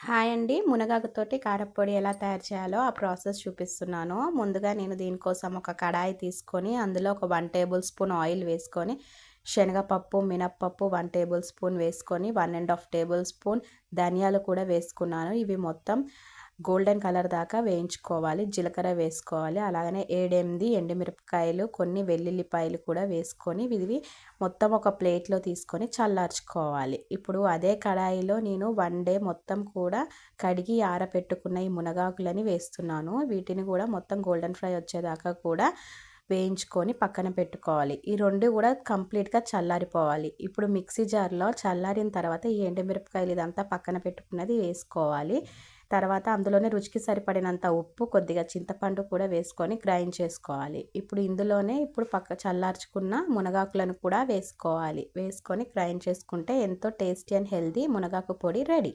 Hi అండి. మునగాకుతోటి కారపొడి ఎలా తయారు చేయాలో ఆ ప్రాసెస్ చూపిస్తున్నాను. ముందుగా నేను దీనికోసం ఒక కడాయి తీసుకొని అందులో ఒక వన్ టేబుల్ స్పూన్ ఆయిల్ వేసుకొని శనగపప్పు మినప్పప్పు వన్ టేబుల్ స్పూన్ వేసుకొని one and half table spoon ధనియాలు కూడా వేసుకున్నాను. ఇవి మొత్తం గోల్డెన్ కలర్ దాకా వేయించుకోవాలి. జీలకర్ర వేసుకోవాలి. అలాగనే ఏడెనిమిది ఎండుమిరపకాయలు కొన్ని వెల్లుల్లిపాయలు కూడా వేసుకొని ఇవి మొత్తం ఒక ప్లేట్లో తీసుకొని చల్లార్చుకోవాలి. ఇప్పుడు అదే కడాయిలో నేను వన్ డే మొత్తం కూడా కడిగి ఆరపెట్టుకున్న ఈ మునగాకులని వేస్తున్నాను. వీటిని కూడా మొత్తం గోల్డెన్ ఫ్రై వచ్చేదాకా కూడా వేయించుకొని పక్కన పెట్టుకోవాలి. ఈ రెండు కూడా కంప్లీట్గా చల్లారిపోవాలి. ఇప్పుడు మిక్సీ జార్లో చల్లారిన తర్వాత ఈ ఎండుమిరపకాయలు ఇదంతా పక్కన పెట్టుకున్నది వేసుకోవాలి. తర్వాత అందులోనే రుచికి సరిపడినంత ఉప్పు కొద్దిగా చింతపండు కూడా వేసుకొని గ్రైండ్ చేసుకోవాలి. ఇప్పుడు ఇందులోనే ఇప్పుడు పక్క చల్లార్చుకున్న మునగాకులను కూడా వేసుకోవాలి. వేసుకొని గ్రైండ్ చేసుకుంటే ఎంతో టేస్టీ అండ్ హెల్దీ మునగాకు పొడి రెడీ.